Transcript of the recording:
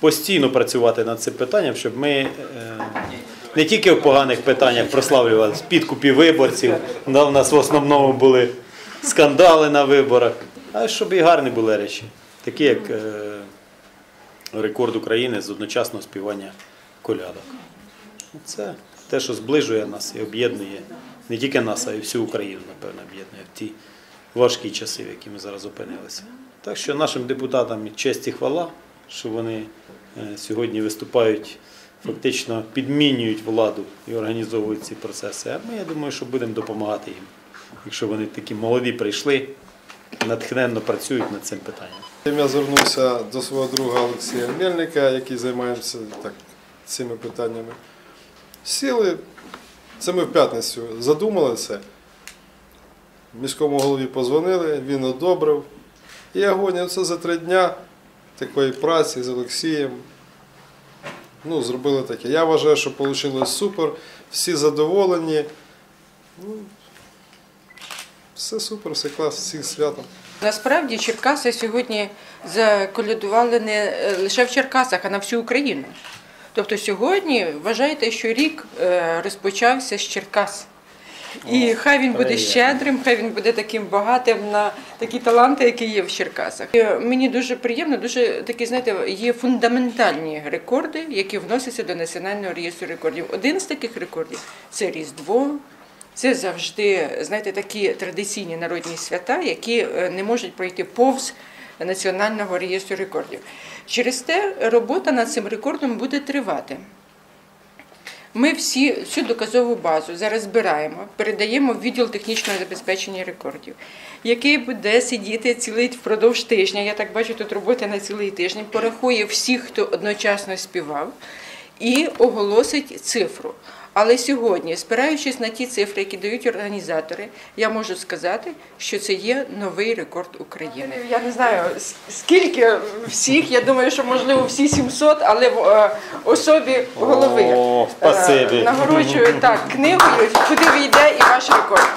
постійно працювати над цим питанням, щоб ми е, не тільки в поганих питаннях прославлювали підкупі виборців, у нас в основному були скандали на виборах, а щоб і гарні були речі, такі як е, рекорд України з одночасного співання колядок. Це те, що зближує нас і об'єднує не тільки нас, а й всю Україну, напевно, об'єднує в ті важкі часи, в які ми зараз опинилися. Так що нашим депутатам честь і хвала, що вони е, сьогодні виступають, фактично підмінюють владу і організовують ці процеси. А ми, я думаю, що будемо допомагати їм, якщо вони такі молоді прийшли, натхненно працюють над цим питанням. Я звернувся до свого друга Олексія Мельника, який займається так, цими питаннями. Сіли, це ми в п'ятницю задумали це. Міському голові позвонили, він одобрив. І агонія це за три дня такої праці з Олексієм. Ну, зробили таке. Я вважаю, що вийшло супер, всі задоволені. Ну, все супер, все клас, всіх святом. Насправді Черкаси сьогодні заколядували не лише в Черкасах, а на всю Україну. Тобто сьогодні вважайте, що рік е, розпочався з Черкас. І хай він буде щедрим, хай він буде таким багатим на такі таланти, які є в Черкасах. І Мені дуже приємно, дуже такі, знаєте, є фундаментальні рекорди, які вносяться до національного реєстру рекордів. Один з таких рекордів це Різдво. Це завжди, знаєте, такі традиційні народні свята, які е, не можуть пройти повз національного реєстру рекордів. Через те робота над цим рекордом буде тривати. Ми всі всю доказову базу зараз збираємо, передаємо в відділ технічного забезпечення рекордів, який буде сидіти цілий впродовж тижня. Я так бачу, тут робота на цілий тиждень, порахує всіх, хто одночасно співав, і оголосить цифру. Але сьогодні, спираючись на ті цифри, які дають організатори, я можу сказати, що це є новий рекорд України. Я не знаю скільки всіх. Я думаю, що можливо всі 700, але в е, особі голови О, е, нагороджую так книгою, куди війде і ваш рекорд.